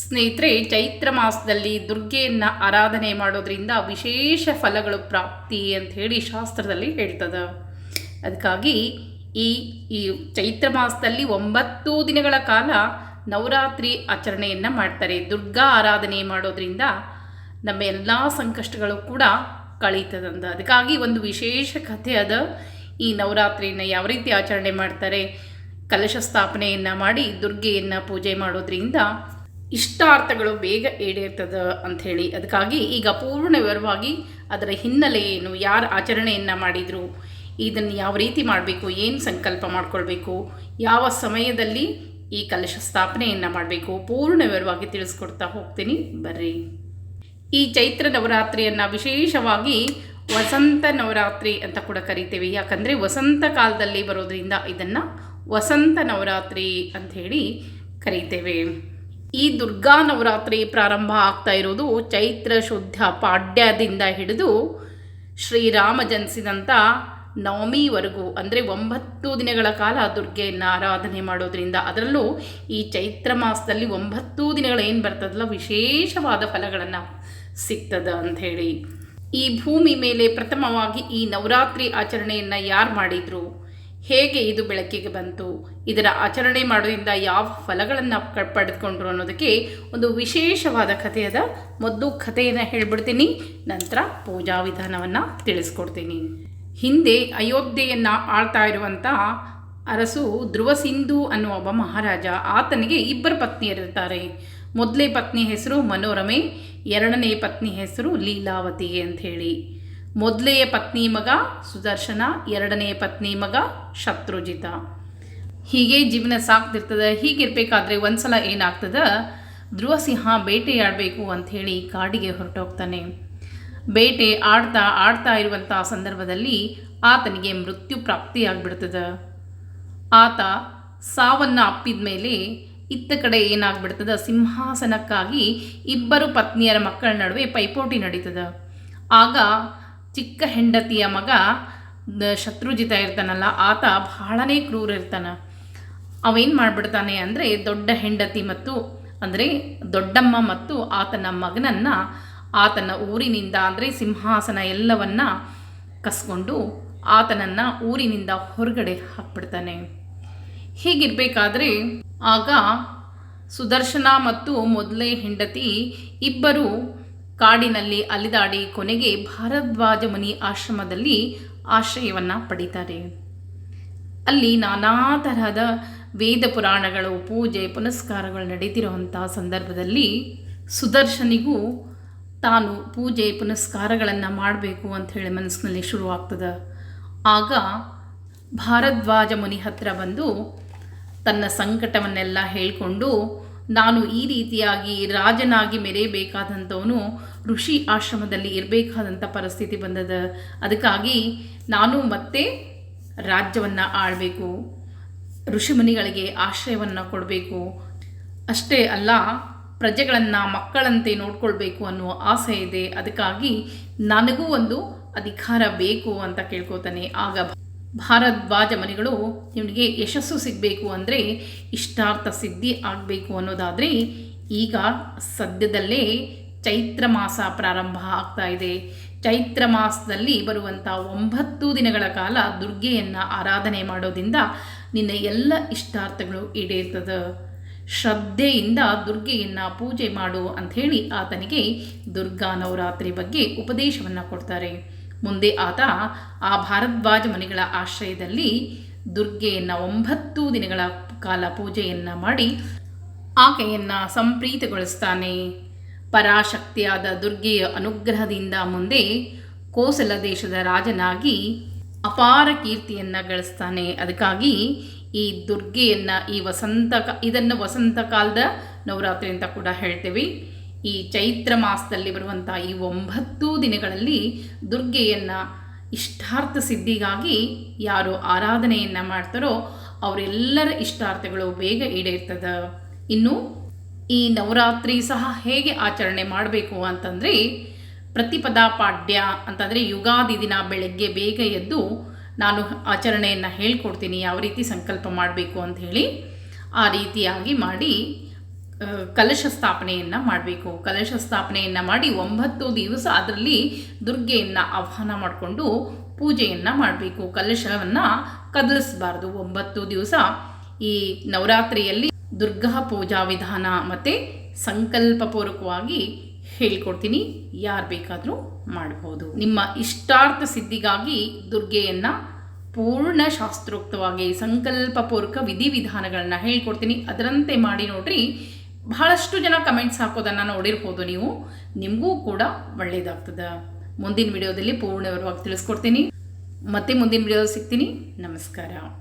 ಸ್ನೇಹಿತರೆ, ಚೈತ್ರ ಮಾಸದಲ್ಲಿ ದುರ್ಗೆಯನ್ನು ಆರಾಧನೆ ಮಾಡೋದ್ರಿಂದ ವಿಶೇಷ ಫಲಗಳು ಪ್ರಾಪ್ತಿ ಅಂತ ಹೇಳಿ ಶಾಸ್ತ್ರದಲ್ಲಿ ಹೇಳ್ತದೆ. ಅದಕ್ಕಾಗಿ ಈ ಈ ಚೈತ್ರ ಮಾಸದಲ್ಲಿ ಒಂಬತ್ತು ದಿನಗಳ ಕಾಲ ನವರಾತ್ರಿ ಆಚರಣೆಯನ್ನು ಮಾಡ್ತಾರೆ. ದುರ್ಗಾ ಆರಾಧನೆ ಮಾಡೋದ್ರಿಂದ ನಮ್ಮ ಎಲ್ಲ ಸಂಕಷ್ಟಗಳು ಕೂಡ ಕಳೀತದಂದ ಅದಕ್ಕಾಗಿ ಒಂದು ವಿಶೇಷ ಕಥೆ ಅದ. ಈ ನವರಾತ್ರಿನ ಯಾವ ರೀತಿ ಆಚರಣೆ ಮಾಡ್ತಾರೆ, ಕಲಶ ಸ್ಥಾಪನೆಯನ್ನು ಮಾಡಿ ದುರ್ಗೆಯನ್ನು ಪೂಜೆ ಮಾಡೋದ್ರಿಂದ ಇಷ್ಟಾರ್ಥಗಳು ಬೇಗ ಈಡೇರ್ತದ ಅಂಥೇಳಿ. ಅದಕ್ಕಾಗಿ ಈಗ ಪೂರ್ಣ ವಿವರವಾಗಿ ಅದರ ಹಿನ್ನೆಲೆ ಏನು, ಯಾರು ಆಚರಣೆಯನ್ನು ಮಾಡಿದರು, ಇದನ್ನು ಯಾವ ರೀತಿ ಮಾಡಬೇಕು, ಏನು ಸಂಕಲ್ಪ ಮಾಡಿಕೊಳ್ಬೇಕು, ಯಾವ ಸಮಯದಲ್ಲಿ ಈ ಕಲಶ ಸ್ಥಾಪನೆಯನ್ನು ಮಾಡಬೇಕು, ಪೂರ್ಣ ವಿವರವಾಗಿ ತಿಳಿಸ್ಕೊಡ್ತಾ ಹೋಗ್ತೀನಿ. ಬರ್ರಿ. ಈ ಚೈತ್ರ ನವರಾತ್ರಿಯನ್ನು ವಿಶೇಷವಾಗಿ ವಸಂತ ನವರಾತ್ರಿ ಅಂತ ಕೂಡ ಕರಿತೇವೆ. ಯಾಕಂದರೆ ವಸಂತ ಕಾಲದಲ್ಲಿ ಬರೋದ್ರಿಂದ ಇದನ್ನು ವಸಂತ ನವರಾತ್ರಿ ಅಂಥೇಳಿ ಕರೀತೇವೆ. ಈ ದುರ್ಗಾ ನವರಾತ್ರಿ ಪ್ರಾರಂಭ ಆಗ್ತಾ ಇರೋದು ಚೈತ್ರ ಶುದ್ಧ ಪಾಡ್ಯದಿಂದ ಹಿಡಿದು ಶ್ರೀರಾಮ ಜನಿಸಿದಂಥ ನವಮಿವರೆಗೂ, ಅಂದರೆ ಒಂಬತ್ತು ದಿನಗಳ ಕಾಲ ದುರ್ಗೆಯನ್ನು ಆರಾಧನೆ ಮಾಡೋದರಿಂದ ಅದರಲ್ಲೂ ಈ ಚೈತ್ರ ಮಾಸದಲ್ಲಿ ಒಂಬತ್ತು ದಿನಗಳು ಏನು ಬರ್ತದಲ್ಲ, ವಿಶೇಷವಾದ ಫಲಗಳನ್ನು ಸಿಗ್ತದ ಅಂಥೇಳಿ. ಈ ಭೂಮಿ ಮೇಲೆ ಪ್ರಥಮವಾಗಿ ಈ ನವರಾತ್ರಿ ಆಚರಣೆಯನ್ನು ಯಾರು ಮಾಡಿದರು? ಹೇಗೆ ಇದು ಬೆಳಕಿಗೆ ಬಂತು? ಇದರ ಆಚರಣೆ ಮಾಡೋದ್ರಿಂದ ಯಾವ ಫಲಗಳನ್ನು ಪಡೆದುಕೊಂಡ್ರು ಅನ್ನೋದಕ್ಕೆ ಒಂದು ವಿಶೇಷವಾದ ಕಥೆಯದ ಮೊದಲು ಕಥೆಯನ್ನು ಹೇಳ್ಬಿಡ್ತೀನಿ. ನಂತರ ಪೂಜಾ ವಿಧಾನವನ್ನು ತಿಳಿಸ್ಕೊಡ್ತೀನಿ. ಹಿಂದೆ ಅಯೋಧ್ಯೆಯನ್ನು ಆಳ್ತಾ ಇರುವಂಥ ಅರಸು ಧ್ರುವಸಿಂಧು ಅನ್ನುವ ಒಬ್ಬ ಮಹಾರಾಜ, ಆತನಿಗೆ ಇಬ್ಬರು ಪತ್ನಿಯರಿರ್ತಾರೆ. ಮೊದಲೇ ಪತ್ನಿ ಹೆಸರು ಮನೋರಮೆ, ಎರಡನೇ ಪತ್ನಿ ಹೆಸರು ಲೀಲಾವತಿ ಅಂಥೇಳಿ ಮೊದಲೆಯ ಪತ್ನಿ ಮಗ ಸುದರ್ಶನ, ಎರಡನೆಯ ಪತ್ನಿ ಮಗ ಶತ್ರುಜಿತ. ಹೀಗೆ ಜೀವನ ಸಾಕ್ತಿರ್ತದೆ ಹೀಗಿರ್ಬೇಕಾದ್ರೆ ಒಂದ್ಸಲ ಏನಾಗ್ತದ? ಧ್ರುವಸಿಂಹ ಬೇಟೆಯಾಡಬೇಕು ಅಂಥೇಳಿ ಕಾಡಿಗೆ ಹೊರಟೋಗ್ತಾನೆ. ಬೇಟೆ ಆಡ್ತಾ ಆಡ್ತಾ ಇರುವಂಥ ಸಂದರ್ಭದಲ್ಲಿ ಆತನಿಗೆ ಮೃತ್ಯು ಪ್ರಾಪ್ತಿಯಾಗ್ಬಿಡ್ತದೆ. ಆತ ಸಾವನ್ನು ಅಪ್ಪಿದ ಮೇಲೆ ಇತ್ತ ಕಡೆ ಏನಾಗ್ಬಿಡ್ತದ? ಸಿಂಹಾಸನಕ್ಕಾಗಿ ಇಬ್ಬರು ಪತ್ನಿಯರ ಮಕ್ಕಳ ನಡುವೆ ಪೈಪೋಟಿ ನಡೀತದ. ಆಗ ಚಿಕ್ಕ ಹೆಂಡತಿಯ ಮಗ ಶತ್ರುಜಿತ ಇರ್ತಾನಲ್ಲ, ಆತ ಬಹಳನೇ ಕ್ರೂರ ಇರ್ತಾನ. ಅವೇನು ಮಾಡಿಬಿಡ್ತಾನೆ ಅಂದರೆ ದೊಡ್ಡ ಹೆಂಡತಿ ಮತ್ತು, ಅಂದರೆ ದೊಡ್ಡಮ್ಮ ಮತ್ತು ಆತನ ಮಗನನ್ನು, ಆತನ ಊರಿನಿಂದ ಅಂದರೆ ಸಿಂಹಾಸನ ಎಲ್ಲವನ್ನು ಕಸ್ಕೊಂಡು ಆತನನ್ನು ಊರಿನಿಂದ ಹೊರಗಡೆ ಹಾಕ್ಬಿಡ್ತಾನೆ. ಹೀಗಿರಬೇಕಾದ್ರೆ ಆಗ ಸುದರ್ಶನ ಮತ್ತು ಮೊದಲೇ ಹೆಂಡತಿ ಇಬ್ಬರು ಕಾಡಿನಲ್ಲಿ ಅಲಿದಾಡಿ ಕೊನೆಗೆ ಭಾರದ್ವಾಜ ಮುನಿ ಆಶ್ರಮದಲ್ಲಿ ಆಶ್ರಯವನ್ನು ಪಡಿತಾರೆ. ಅಲ್ಲಿ ನಾನಾ ತರಹದ ವೇದ ಪುರಾಣಗಳು, ಪೂಜೆ, ಪುನಸ್ಕಾರಗಳು ನಡೀತಿರುವಂಥ ಸಂದರ್ಭದಲ್ಲಿ ಸುದರ್ಶನಿಗೂ ತಾನು ಪೂಜೆ, ಪುನಸ್ಕಾರಗಳನ್ನು ಮಾಡಬೇಕು ಅಂತ ಹೇಳಿ ಮನಸ್ಸಿನಲ್ಲಿ ಶುರುವಾಗ್ತದೆ. ಆಗ ಭಾರದ್ವಾಜ ಮುನಿ ಹತ್ರ ಬಂದು ತನ್ನ ಸಂಕಟವನ್ನೆಲ್ಲ ಹೇಳಿಕೊಂಡು ನಾನು ಈ ರೀತಿಯಾಗಿ ರಾಜನಾಗಿ ಮೆರೆಯಬೇಕಾದಂಥವನು ಋಷಿ ಆಶ್ರಮದಲ್ಲಿ ಇರಬೇಕಾದಂಥ ಪರಿಸ್ಥಿತಿ ಬಂದದ. ಅದಕ್ಕಾಗಿ ನಾನು ಮತ್ತೆ ರಾಜ್ಯವನ್ನು ಆಳಬೇಕು, ಋಷಿಮುನಿಗಳಿಗೆ ಆಶ್ರಯವನ್ನು ಕೊಡಬೇಕು. ಅಷ್ಟೇ ಅಲ್ಲ, ಪ್ರಜೆಗಳನ್ನು ಮಕ್ಕಳಂತೆ ನೋಡ್ಕೊಳ್ಬೇಕು ಅನ್ನುವ ಆಸೆ ಇದೆ. ಅದಕ್ಕಾಗಿ ನನಗೂ ಒಂದು ಅಧಿಕಾರ ಬೇಕು ಅಂತ ಕೇಳ್ಕೊತಾನೆ. ಆಗ ಭಾರದ್ವಾಜ ಮನಿಗಳು ನಿಮಗೆ ಯಶಸ್ಸು ಸಿಗಬೇಕು ಅಂದರೆ ಇಷ್ಟಾರ್ಥ ಸಿದ್ಧಿ ಆಗಬೇಕು ಅನ್ನೋದಾದರೆ ಈಗ ಸದ್ಯದಲ್ಲೇ ಚೈತ್ರ ಮಾಸ ಪ್ರಾರಂಭ ಆಗ್ತಾ ಇದೆ. ಚೈತ್ರ ಮಾಸದಲ್ಲಿ ಬರುವಂಥ ಒಂಬತ್ತು ದಿನಗಳ ಕಾಲ ದುರ್ಗೆಯನ್ನು ಆರಾಧನೆ ಮಾಡೋದ್ರಿಂದ ನಿನ್ನ ಎಲ್ಲ ಇಷ್ಟಾರ್ಥಗಳು ಈಡೇರ್ತದೆ. ಶ್ರದ್ಧೆಯಿಂದ ದುರ್ಗೆಯನ್ನು ಪೂಜೆ ಮಾಡು ಅಂಥೇಳಿ ಆತನಿಗೆ ದುರ್ಗಾ ನವರಾತ್ರಿ ಬಗ್ಗೆ ಉಪದೇಶವನ್ನು ಕೊಡ್ತಾರೆ. ಮುಂದೆ ಆತ ಆ ಭಾರದ್ವಾಜ ಮನೆಗಳ ಆಶ್ರಯದಲ್ಲಿ ದುರ್ಗೆಯನ್ನು ಒಂಬತ್ತು ದಿನಗಳ ಕಾಲ ಪೂಜೆಯನ್ನು ಮಾಡಿ ಆಕೆಯನ್ನು ಸಂಪ್ರೀತಗೊಳಿಸ್ತಾನೆ. ಪರಾಶಕ್ತಿಯಾದ ದುರ್ಗೆಯ ಅನುಗ್ರಹದಿಂದ ಮುಂದೆ ಕೋಸಲ ದೇಶದ ರಾಜನಾಗಿ ಅಪಾರ ಕೀರ್ತಿಯನ್ನು ಗಳಿಸ್ತಾನೆ. ಅದಕ್ಕಾಗಿ ಈ ದುರ್ಗೆಯನ್ನು ಈ ವಸಂತ ಇದನ್ನು ವಸಂತ ಕಾಲದ ನವರಾತ್ರಿ ಅಂತ ಕೂಡ ಹೇಳ್ತೇವೆ. ಈ ಚೈತ್ರ ಮಾಸದಲ್ಲಿ ಬರುವಂಥ ಈ ಒಂಬತ್ತು ದಿನಗಳಲ್ಲಿ ದುರ್ಗೆಯನ್ನು ಇಷ್ಟಾರ್ಥ ಸಿದ್ಧಿಗಾಗಿ ಯಾರು ಆರಾಧನೆಯನ್ನು ಮಾಡ್ತಾರೋ ಅವರೆಲ್ಲರ ಇಷ್ಟಾರ್ಥಗಳು ಬೇಗ ಈಡೇರ್ತದೆ. ಇನ್ನು ಈ ನವರಾತ್ರಿ ಸಹ ಹೇಗೆ ಆಚರಣೆ ಮಾಡಬೇಕು ಅಂತಂದರೆ ಪ್ರತಿಪದ ಪಾಡ್ಯ ಅಂತಂದರೆ ಯುಗಾದಿ ದಿನ ಬೆಳಗ್ಗೆ ಬೇಗ ಎದ್ದು ನಾನು ಆಚರಣೆಯನ್ನು ಹೇಳ್ಕೊಡ್ತೀನಿ, ಯಾವ ರೀತಿ ಸಂಕಲ್ಪ ಮಾಡಬೇಕು ಅಂತ ಹೇಳಿ ಆ ರೀತಿಯಾಗಿ ಮಾಡಿ ಕಲಶ ಸ್ಥಾಪನೆಯನ್ನು ಮಾಡಬೇಕು. ಕಲಶ ಸ್ಥಾಪನೆಯನ್ನು ಮಾಡಿ ಒಂಬತ್ತು ದಿವಸ ಅದರಲ್ಲಿ ದುರ್ಗೆಯನ್ನು ಆಹ್ವಾನ ಮಾಡಿಕೊಂಡು ಪೂಜೆಯನ್ನು ಮಾಡಬೇಕು. ಕಲಶವನ್ನು ಕದಲಿಸಬಾರ್ದು. ಒಂಬತ್ತು ದಿವಸ ಈ ನವರಾತ್ರಿಯಲ್ಲಿ ದುರ್ಗಾ ಪೂಜಾ ವಿಧಾನ ಮತ್ತು ಸಂಕಲ್ಪಪೂರ್ವಕವಾಗಿ ಹೇಳ್ಕೊಡ್ತೀನಿ. ಯಾರು ಬೇಕಾದರೂ ಮಾಡ್ಬೋದು. ನಿಮ್ಮ ಇಷ್ಟಾರ್ಥ ಸಿದ್ಧಿಗಾಗಿ ದುರ್ಗೆಯನ್ನು ಪೂರ್ಣ ಶಾಸ್ತ್ರೋಕ್ತವಾಗಿ ಸಂಕಲ್ಪಪೂರ್ವಕ ವಿಧಿವಿಧಾನಗಳನ್ನ ಹೇಳ್ಕೊಡ್ತೀನಿ. ಅದರಂತೆ ಮಾಡಿ ನೋಡ್ರಿ ಬಹಳಷ್ಟು ಜನ ಕಮೆಂಟ್ಸ್ ಹಾಕೋದನ್ನು ನೋಡಿರ್ಬೋದು ನೀವು. ನಿಮಗೂ ಕೂಡ ಒಳ್ಳೆಯದಾಗ್ತದೆ ಮುಂದಿನ ವಿಡಿಯೋದಲ್ಲಿ ಪೂರ್ಣ ವಿವರವಾಗಿ ತಿಳಿಸ್ಕೊಡ್ತೀನಿ. ಮತ್ತೆ ಮುಂದಿನ ವಿಡಿಯೋ ಸಿಗ್ತೀನಿ. ನಮಸ್ಕಾರ.